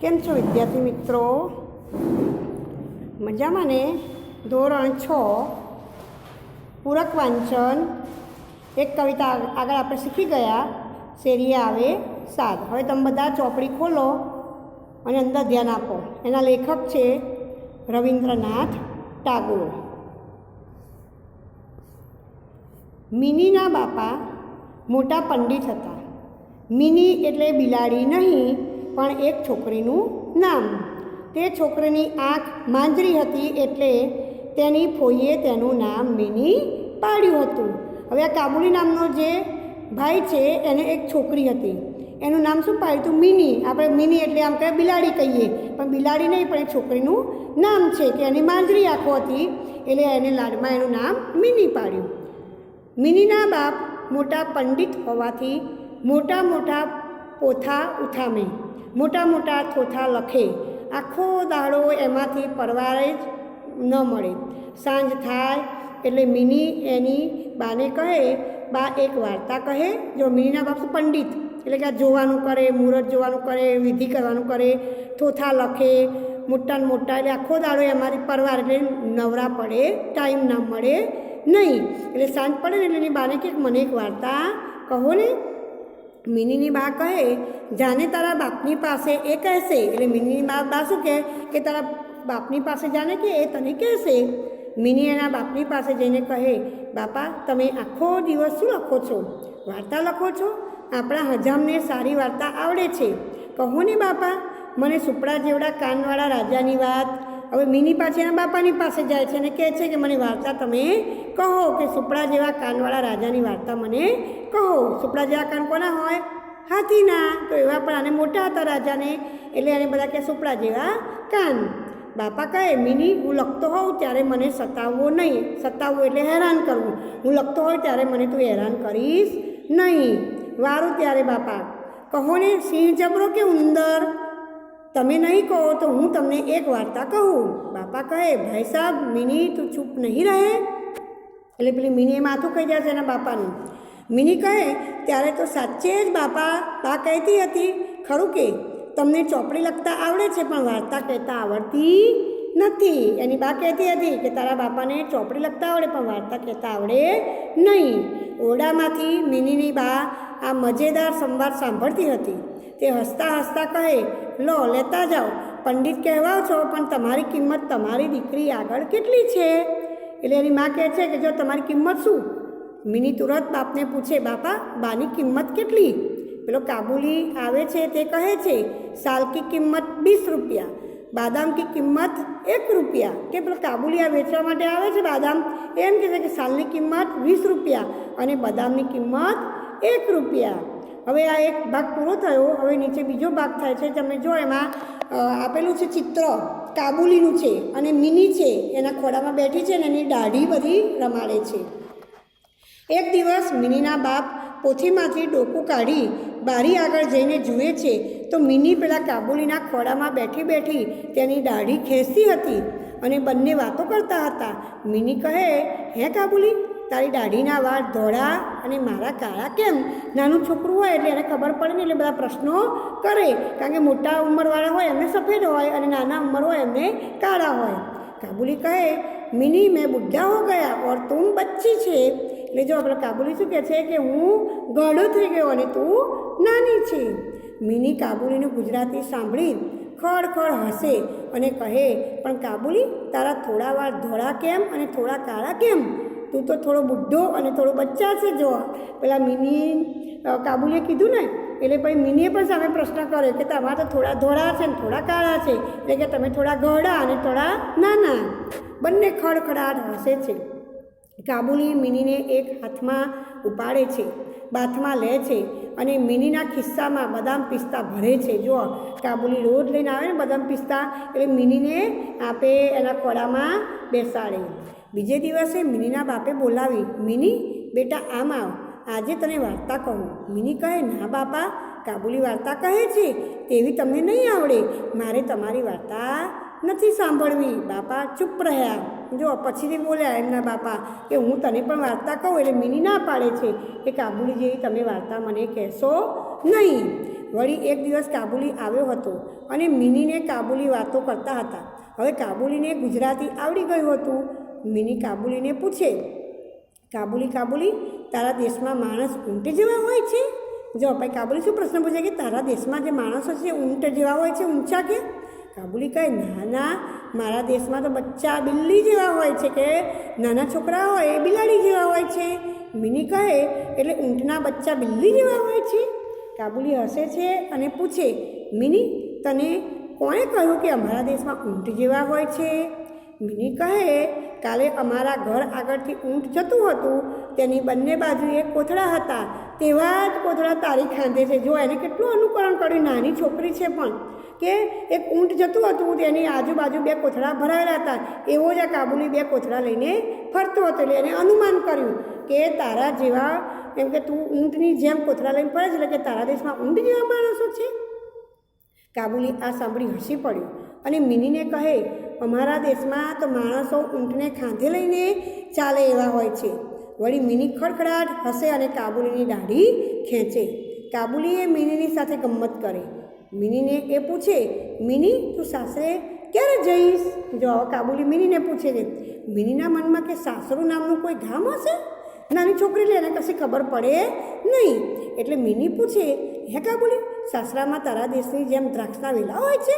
કેમ છો વિદ્યાર્થી મિત્રો? મજામાં ને? ધોરણ છ, પૂરક વાંચન. એક કવિતા આગળ આપણે શીખી ગયા. શેરીએ આવે સાદ. હવે તમે બધા ચોપડી ખોલો અને અંદર ધ્યાન આપો. એના લેખક છે રવિન્દ્રનાથ ટાગોર. મિનીના બાપા મોટા પંડિત હતા. મિની એટલે બિલાડી નહીં, પણ એક છોકરીનું નામ. તે છોકરીની આંખ માંજરી હતી એટલે તેની ફોઈએ તેનું નામ મિની પાડ્યું હતું. હવે આ કાબુલી નામનો જે ભાઈ છે, એને એક છોકરી હતી. એનું નામ શું પાડ્યું હતું? મિની. આપણે મિની એટલે આમ કહે બિલાડી કહીએ. પણ બિલાડી નહીં, પણ એ છોકરીનું નામ છે કે એની માંજરી આંખો હતી, એટલે એને લાડમાં એનું નામ મિની પાડ્યું. મિનીના બાપ મોટા પંડિત હોવાથી મોટા મોટા પોથા ઉઠામે, મોટા મોટા થોથા લખે. આખો દાડો એમાંથી પરવારે જ ન મળે. સાંજ થાય એટલે મિની એની બાને કહે, બા, એક વાર્તા કહે. જો મિનીના બાપ પંડિત, એટલે કે આ જોવાનું કરે, મુહૂર્ત જોવાનું કરે, વિધિ કરવાનું કરે, થોથા લખે, મોટા મોટા, એટલે આખો દાડો એમાંથી પરવાર, એટલે નવરા પડે, ટાઈમ ના મળે નહીં. એટલે સાંજ પડે ને એટલે એની બાને કે, મને એક વાર્તા કહો ને. મિનીની બા કહે, જાને તારા બાપની પાસે એ કહેશે. એટલે મિનીની બા બા શું કહે? કે, તારા બાપની પાસે જાને કે એ તને કહેશે. મિની એના બાપની પાસે જઈને કહે, બાપા, તમે આખો દિવસ શું લખો છો? વાર્તા લખો છો? આપણા હજામને સારી વાર્તા આવડે છે. કહો ને, બાપા, મને સુપડા જેવડા કાનવાળા રાજાની વાત. હવે મિની પાછી એના બાપાની પાસે જાય છે અને કહે છે કે, મને વાર્તા તમે કહો કે સુપડા જેવા કાનવાળા રાજાની વાર્તા મને કહો, સુપડા જેવા કાન કોના હોય? હાથીના. તો એવા પણ આને મોટા હતા રાજાને. એટલે આને બધા કે સુપડા જેવા કાન. બાપા કહે, મિની, હું લખતો હોઉં ત્યારે મને સતાવવો નહીં. સતાવવું એટલે હેરાન કરવું. હું લખતો હોય ત્યારે મને તું હેરાન કરીશ નહીં. વારું ત્યારે, બાપા. કહો ને, સિંહ જબરો કે ઉંદર તમે નહીં કહો તો હું તમને એક વાર્તા કહું. બાપા કહે, ભાઈ સાહેબ, મિની, તું ચૂપ નહીં રહે. એટલે પેલી મિનીએ માથું કહી જશે એના બાપાનું. મિની કહે, ત્યારે તો સાચે જ બાપા, બા કહેતી હતી. ખરું કે? તમને ચોપડી લખતા આવડે છે, પણ વાર્તા કહેતા આવડતી નથી. એની બા કહેતી હતી કે, તારા બાપાને ચોપડી લખતા આવડે, પણ વાર્તા કહેતા આવડે નહીં. ઓરડામાંથી મિનીની બા આ મજેદાર સંવાદ સાંભળતી હતી. તે હસતા હસતા કહે, લો, લેતા જાઓ. પંડિત કહેવાઓ છો, પણ તમારી કિંમત તમારી દીકરી આગળ કેટલી છે? એટલે એની માં કહે છે કે, જો તમારી કિંમત શું? મિની તુરત બાપને પૂછે, બાપા, બાની કિંમત કેટલી? પેલો કાબુલી આવે છે તે કહે છે, સાલ કી કિંમત બીસ રૂપિયા, બાદામ કી કિંમત એક રૂપિયા. કે પેલો કાબુલી આ વેચવા માટે આવે છે બાદામ? એમ કહે છે કે સાલની કિંમત વીસ રૂપિયા અને બદામની કિંમત એક રૂપિયા. હવે આ એક ભાગ પૂરો થયો, હવે નીચે બીજો ભાગ થાય છે. તમે જો એમાં આપેલું છે ચિત્ર, કાબુલીનું છે અને મિની છે, એના ખોડામાં બેઠી છે ને એની દાઢી બધી રમાડે છે. એક દિવસ મિનીના બાપ પોથીમાંથી ડોકું કાઢી બારી આગળ જઈને જુએ છે, તો મિની પેલા કાબુલીના ખોડામાં બેઠી બેઠી તેની દાઢી ખેંચતી હતી અને બંને વાતો કરતા હતા. મિની કહે, હે કાબુલી, તારી દાઢીના વાળ ધોળા અને મારા કાળા કેમ? નાનું છોકરું હોય એટલે એને ખબર પડે ને એટલે બધા પ્રશ્નો કરે. કારણ કે મોટા ઉંમરવાળા હોય એમને સફેદ હોય અને નાના ઉંમર હોય એમને કાળા હોય. કાબુલી કહે, મિની, મેં બુઢા હો ગયા ઓર તું બચ્ચી છે. એટલે જો આપણે કાબુલી શું કહે છે કે હું ગળો થઈ ગયો અને તું નાની છે? મિની કાબુલીનું ગુજરાતી સાંભળી ખડખડ ખડ હસે અને કહે, પણ કાબુલી, તારા થોડા વાર ધોળા કેમ અને થોડા કાળા કેમ? તું તો થોડો બુઢો અને થોડો બચ્ચા છે, જો. પેલા મિની કાબુલીએ કીધું ને, એટલે પછી મિનીએ પણ સામે પ્રશ્ન કર્યો કે તમારા તો થોડા ધોળા છે ને થોડા કાળા છે, એટલે કે તમે થોડા ગહડા અને થોડા નાના. બંને ખડખડાટ હસે છે. કાબુલી મિનીને એક હાથમાં ઉપાડે છે, બાથમાં લે છે અને મિનીના ખિસ્સામાં બદામ પિસ્તા ભરે છે. જો કાબુલી રોજ લઈને આવે ને બદામ પિસ્તા, એટલે મિનીને આપે એના ખોળામાં બેસાડે. બીજે દિવસે મિનીના બાપે બોલાવી, મિની, બેટા, આમ આવ. આજે તને વાર્તા કહું. મિની કહે, ના બાપા, કાબુલી વાર્તા કહે છે. તેવી તમને નહીં આવડે. મારે તમારી વાર્તા નથી સાંભળવી. બાપા ચૂપ રહ્યા. જો પછીથી બોલ્યા એમના બાપા કે હું તને પણ વાર્તા કહું, એટલે મિની ના પાડે છે કે કાબુલી જેવી તમે વાર્તા મને કહેશો નહીં. વળી એક દિવસ કાબુલી આવ્યો હતો અને મિનીને કાબુલી વાતો કરતા હતા. હવે કાબુલીને ગુજરાતી આવડી ગયું હતું. મિની કાબુલીને પૂછે, કાબુલી કાબુલી, તારા દેશમાં માણસ ઊંટ જેવા હોય છે? જો, ભાઈ, કાબુલી શું પ્રશ્ન પૂછે કે તારા દેશમાં જે માણસો છે, ઊંટ જેવા હોય છે, ઊંચા કે? કાબુલી કહે, ના ના મારા દેશમાં તો બચ્ચા બિલ્લી જેવા હોય છે કે નાના છોકરા હોય એ બિલાડી જેવા હોય છે. મિની કહે, એટલે ઊંટના બચ્ચા બિલ્લી જેવા હોય છે? કાબુલી હસે છે અને પૂછે, મિની, તને કોણે કહ્યું કે અમારા દેશમાં ઊંટ જેવા હોય છે? મિની કહે, કાલે અમારા ઘર આગળથી ઊંટ જતું હતું. તેની બંને બાજુએ કોથળા હતા. તેવા જ કોથળા તારી ખાંધે છે. જો એને કેટલું અનુકરણ કર્યું, નાની છોકરી છે પણ. કે એક ઊંટ જતું હતું, તેની આજુબાજુ બે કોથળા ભરાયેલા હતા. એવો જ આ કાબુલી બે કોથળા લઈને ફરતો હતો. એટલે એને અનુમાન કર્યું કે તારા જેવા, એમ કે તું ઊંટની જેમ કોથળા લઈને ફરે છે, એટલે કે તારા દેશમાં ઊંટ જેવા માણસો છે? કાબુલી આ સાંભળી હસી પડ્યું અને મિનીને કહે, અમારા દેશમાં તો માણસો ઊંટને ખાંધે લઈને ચાલે એવા હોય છે. વળી મિની ખડખડાટ હસે અને કાબુલીની દાઢી ખેંચે. કાબુલીએ મિનીની સાથે ગમ્મત કરે. મિનીને એ પૂછે, મિની, તું સાસરે ક્યારે જઈશ? જો કાબુલી મિનીને પૂછે છે, મિનીના મનમાં કે સાસરું નામનું કોઈ ગામ હશે? નાની છોકરી લે એને કશી ખબર પડે નહીં. એટલે મિની પૂછે, હે કાબુલી, સાસરામાં તારા દેશની જેમ દ્રાક્ષના વેલા હોય છે?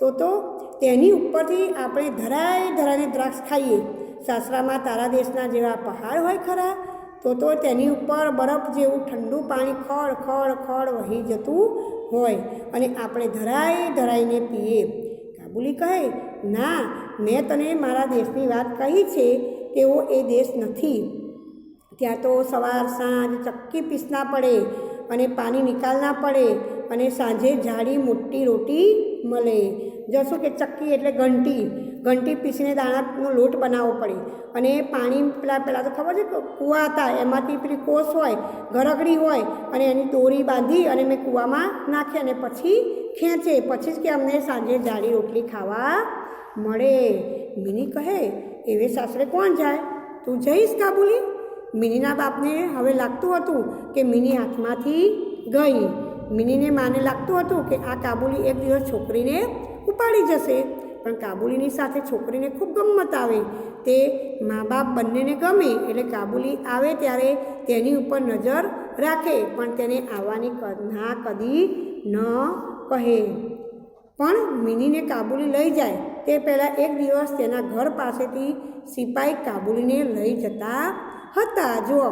તો તો તેની ઉપરથી આપણે ધરાય ધરાને દ્રાક્ષ ખાઈએ. સાસરામાં તારા દેશના જેવા પહાડ હોય ખરા તો તો તેની ઉપર બરફ જેવું ઠંડુ પાણી ખળ ખળ ખળ વહી જતું હોય અને આપણે ધરાય ધરાઈને પીએ. કાબુલી કહે, ના, મેં તને મારા દેશની વાત કહી છે તેવો એ દેશ નથી. ત્યાં તો સવાર, સાંજ ચક્કી પીસના પડે અને પાણી નિકાલના પડે અને સાંજે જાડી મોટી રોટી મળે. જશો કે ચક્કી એટલે ઘંટી. ઘંટી પીસીને દાણાનો લોટ બનાવવો પડે. અને પાણી પેલા પહેલાં તો ખબર છે કૂવા હતા, એમાંથી પેલી કોસ હોય ગરગડી હોય, અને એની દોરી બાંધી અને મેં કૂવામાં નાખી અને પછી ખેંચે. પછી જ કે અમને સાંજે જાડી રોટલી ખાવા મળે. મિની કહે, એવે સાસરે કોણ જાય? તું જઈશ કાબુલી? મિનીના બાપને હવે લાગતું હતું કે મિની હાથમાંથી ગઈ. મિનીને માને લાગતું હતું કે આ કાબુલી એક દિવસ છોકરીને ઉપાડી જશે. પણ કાબુલીની સાથે છોકરીને ખૂબ ગમત આવે. તે મા બાપ બંનેને ગમે એટલે કાબુલી આવે ત્યારે તેની ઉપર નજર રાખે, પણ તેને આવવાની ના કદી ન કહે. પણ મિનીને કાબુલી લઈ જાય. તે પહેલાં એક દિવસ તેના ઘર પાસેથી સિપાઈ કાબુલીને લઈ જતા હતા. જુઓ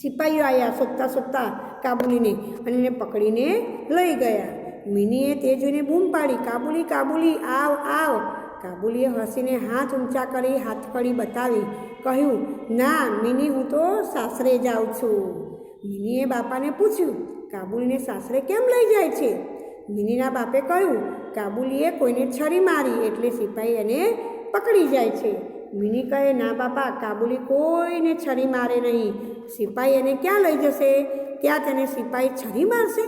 સિપાહીઓ આવ્યા શોધતા શોધતા કાબુલીને અને એને પકડીને લઈ ગયા. મિનીએ તે જોઈને બૂમ પાડી, કાબુલી કાબુલી, આવ આવ. કાબુલીએ હસીને હાથ ઊંચા કરી હાથકડી બતાવી, કહ્યું, ના, મિની, હું તો સાસરે જાઉં છું. મિનીએ બાપાને પૂછ્યું, કાબુલીને સાસરે કેમ લઈ જાય છે? મિનીના બાપે કહ્યું, કાબુલીએ કોઈને છરી મારી એટલે સિપાહી એને પકડી જાય છે. મિની કહે, ના, બાપા, કાબુલી કોઈને છરી મારે નહીં. સિપાહી એને ક્યાં લઈ જશે? ત્યાં તેને સિપાહી છરી મારશે?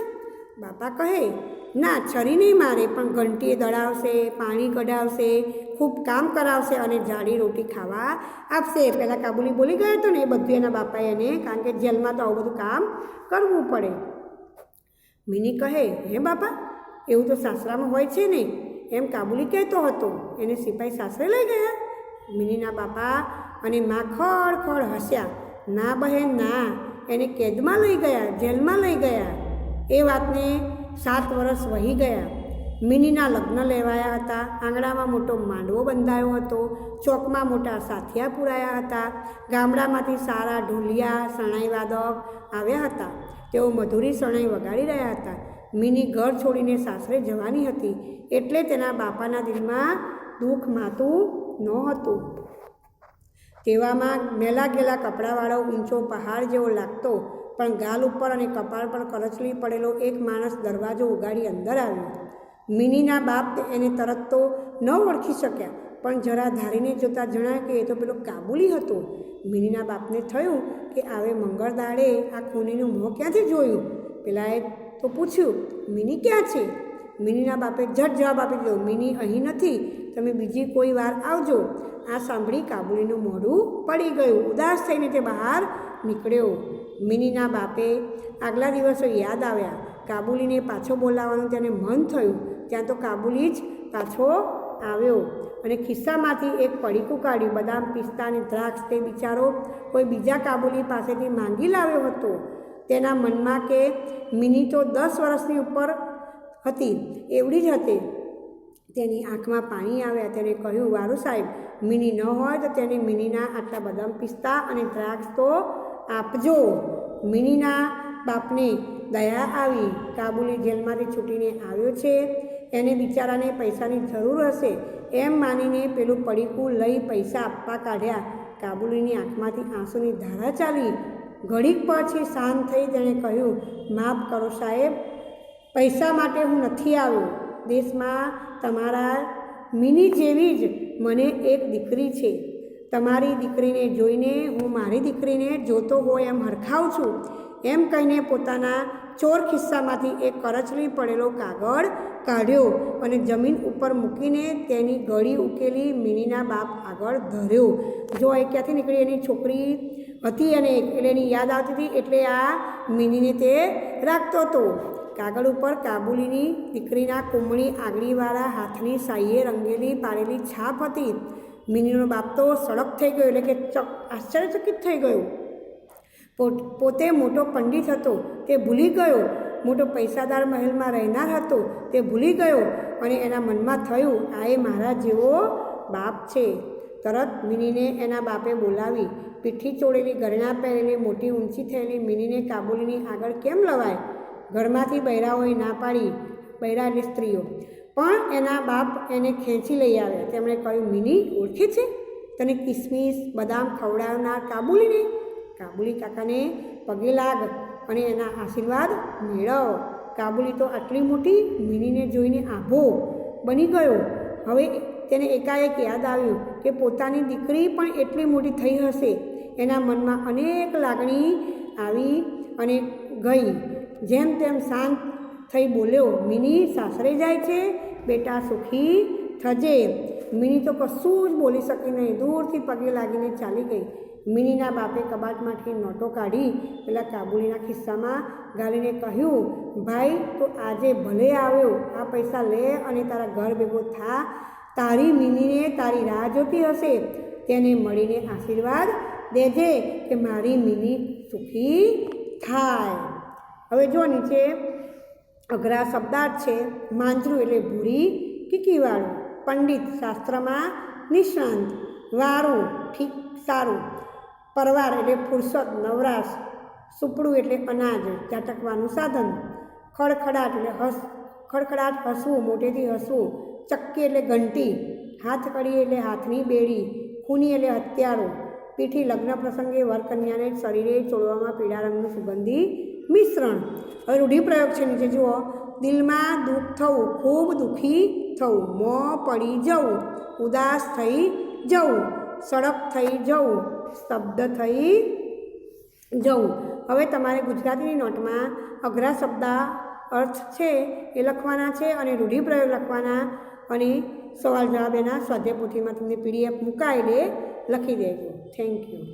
બાપા કહે ના, છરી નહીં મારે, પણ ઘંટીએ દળાવશે, પાણી કઢાવશે, ખૂબ કામ કરાવશે અને જાડી રોટી ખાવા આપશે. પહેલાં કાબુલી બોલી ગયો હતો ને એ બધું એના બાપાએ એને, કારણ કે જેલમાં તો આવું બધું કામ કરવું પડે. મિની કહે, હે બાપા, એવું તો સાસરામાં હોય છે ને એમ કાબુલી કહેતો હતો. એને સિપાઈ સાસરે લઈ ગયા. મિનીના બાપા અને મા ખડ ખડ હસ્યા. ના બહેન, ના. એને કેદમાં લઈ ગયા, જેલમાં લઈ ગયા. એ વાતને સાત વર્ષ વહી ગયા. મિનીના લગ્ન લેવાયા હતા. આંગણામાં મોટો માંડવો બંધાયો હતો. ચોકમાં મોટા સાથિયા પુરાયા હતા. ગામડામાંથી સારા ઢોલિયા શરણાઈ વાદક આવ્યા હતા. તેઓ મધુરી શરણાઈ વગાડી રહ્યા હતા. મિની ઘર છોડીને સાસરે જવાની હતી. એટલે તેના બાપાના દિલમાં દુઃખ માતું નહોતું. તેવામાં મેલા ગેલા કપડાવાળો ઊંચો પહાડ જેવો લાગતો પણ ગાલ ઉપર અને કપાળ પર કરચલી પડેલો એક માણસ દરવાજો ઉગાડી અંદર આવ્યો. મિનીના બાપ એને તરત તો ન ઓળખી શક્યા, પણ જરા ધારીને જોતાં જણાય કે એ તો પેલો કાબુલી હતો. મિનીના બાપને થયું કે આવે મંગળ દાડે આ ખૂનીનું મોં ક્યાંથી જોયું? પેલાએ તો પૂછ્યું, મિની ક્યાં છે? મિનીના બાપે ઝટ જવાબ આપી દીધો, મિની અહીં નથી, તમે બીજી કોઈ વાર આવજો. આ સાંભળી કાબુલીનું મોઢું પડી ગયું. ઉદાસ થઈને તે બહાર નીકળ્યો. મિનીના બાપે આગલા દિવસો યાદ આવ્યા. કાબુલીને પાછો બોલાવવાનું તેને મન થયું. ત્યાં તો કાબુલી જ પાછો આવ્યો અને ખિસ્સામાંથી એક પડીકું કાઢ્યું. બદામ, પિસ્તા અને દ્રાક્ષ તે બિચારો કોઈ બીજા કાબુલી પાસેથી માંગી લાવ્યો હતો. તેના મનમાં કે મિની તો દસ વર્ષની ઉપર હતી. એવડી જ હતી. તેની આંખમાં પાણી આવ્યા. તેને કહ્યું, વારું સાહેબ, મિની ન હોય તો તેને મિનીના આટલા બદામ, પિસ્તા અને દ્રાક્ષ તો આપજો. મિનીના બાપને દયા આવી. કાબુલી જેલમાંથી છૂટીને આવ્યો છે. એને બિચારાને પૈસાની જરૂર હશે એમ માનીને પેલું પડીકું લઈ પૈસા આપવા કાઢ્યા. કાબુલીની આંખમાંથી આંસુની ધારા ચાલી. ઘડીક પછી શાંત થઈ તેણે કહ્યું, માફ કરો સાહેબ, પૈસા માટે હું નથી આવ્યો. દેશમાં તમારા મિની જેવી જ મને એક દીકરી છે. તમારી દીકરીને જોઈને, હું મારી દીકરીને જોતો હોય એમ હરખાવું છું. એમ કહીને પોતાના ચોર ખિસ્સામાંથી એક કરચલી પડેલો કાગળ કાઢ્યો અને જમીન ઉપર મૂકીને તેની ગળી ઉકેલી મિનીના બાપ આગળ ધર્યો. જો એ ક્યાંથી નીકળી? એની છોકરી હતી અને એટલે એની યાદ આવતી હતી, એટલે આ મિનીને તે રાખતો હતો. કાગળ ઉપર કાબુલીની દીકરીના કુમળી આગળીવાળા હાથની સાઈએ રંગેલી પાડેલી છાપ હતી. મિનીનો બાપ તો સડક થઈ ગયો એટલે કે ચક આશ્ચર્યચકિત થઈ ગયો. પોત- મોટો પંડિત હતો, તે ભૂલી ગયો. મોટો પૈસાદાર મહેલમાં રહેનાર હતો, તે ભૂલી ગયો. અને એના મનમાં થયું, આ એ મારા જેવો બાપ છે. તરત મિનીને એના બાપે બોલાવી, પીઠી ચોળેલી ગરણા પહેરેલી મોટી ઊંચી થયેલી મિનીને કાબુલીની આગળ કેમ લવાય? ઘરમાંથી બૈરાઓએ ના પાડી બૈરા એટલે સ્ત્રીઓ પણ એના બાપ એને ખેંચી લઈ આવ્યા તેમણે કહ્યું, મિની, ઓળખે છે? તને કિસમિસ, બદામ ખવડાવનાર કાબુલીને? કાબુલી કાકાને પગે લાગ અને એના આશીર્વાદ મેળવ. કાબુલી તો આટલી મોટી મિનીને જોઈને આભો બની ગયો. હવે તેને એકાએક યાદ આવ્યું કે પોતાની દીકરી પણ એટલી મોટી થઈ હશે. એના મનમાં અનેક લાગણી આવી અને ગઈ. જેમ તેમ શાંત થઈ બોલ્યો, મિની, સાસરે જાય છે? બેટા સુખી થજે. મિની તો કશું જ બોલી શકી નહીં. દૂરથી પગે લાગીને ચાલી ગઈ. મિનીના બાપે કબાટમાંથી નોટો કાઢી પેલા કાબુલીના ખિસ્સામાં ગાલીને કહ્યું, ભાઈ, તો આજે ભલે આવ્યો, આ પૈસા લે અને તારા ઘર ભેગો થા. તારી મિનીને તારી રાહ જોતી હશે. તેને મળીને આશીર્વાદ દેજે કે મારી મિની સુખી થાય. હવે જો નીચે અઘરા શબ્દાર્થ છે, માંજરું એટલે ભૂરી, કીકીવાળું, પંડિત શાસ્ત્રમાં નિષ્ણાંત, વારું ઠીક સારું, પરવાર એટલે ફુરસદ, નવરાશ, સુપડું એટલે અનાજ ઝાટકવાનું સાધન, ખડખડાટ એટલે હસ, ખડખડાટ હસવું, મોટેથી હસવું, ચક્કી એટલે ઘંટી, હાથ કડી એટલે હાથની બેડી, ખૂની એટલે હત્યારો પીઠી લગ્ન પ્રસંગે વરકન્યાને શરીરે ચોળવામાં પીળા રંગનું સુગંધી મિશ્રણ. હવે રૂઢિપ્રયોગ છે નીચે જુઓ, દિલમાં દુઃખ થવું, ખૂબ દુઃખી થવું, મોં પડી જવું, ઉદાસ થઈ જવું સડક થઈ જવું શબ્દ થઈ જવું. હવે તમારે ગુજરાતીની નોટમાં અઘરા શબ્દ અર્થ છે એ લખવાના છે અને રૂઢિપ્રયોગ લખવાના અને સવાલ જવાબ એના સ્વાધ્યાય પોથીમાં તમને પીડીએફ મુકાઈને લખી દેજો. Thank you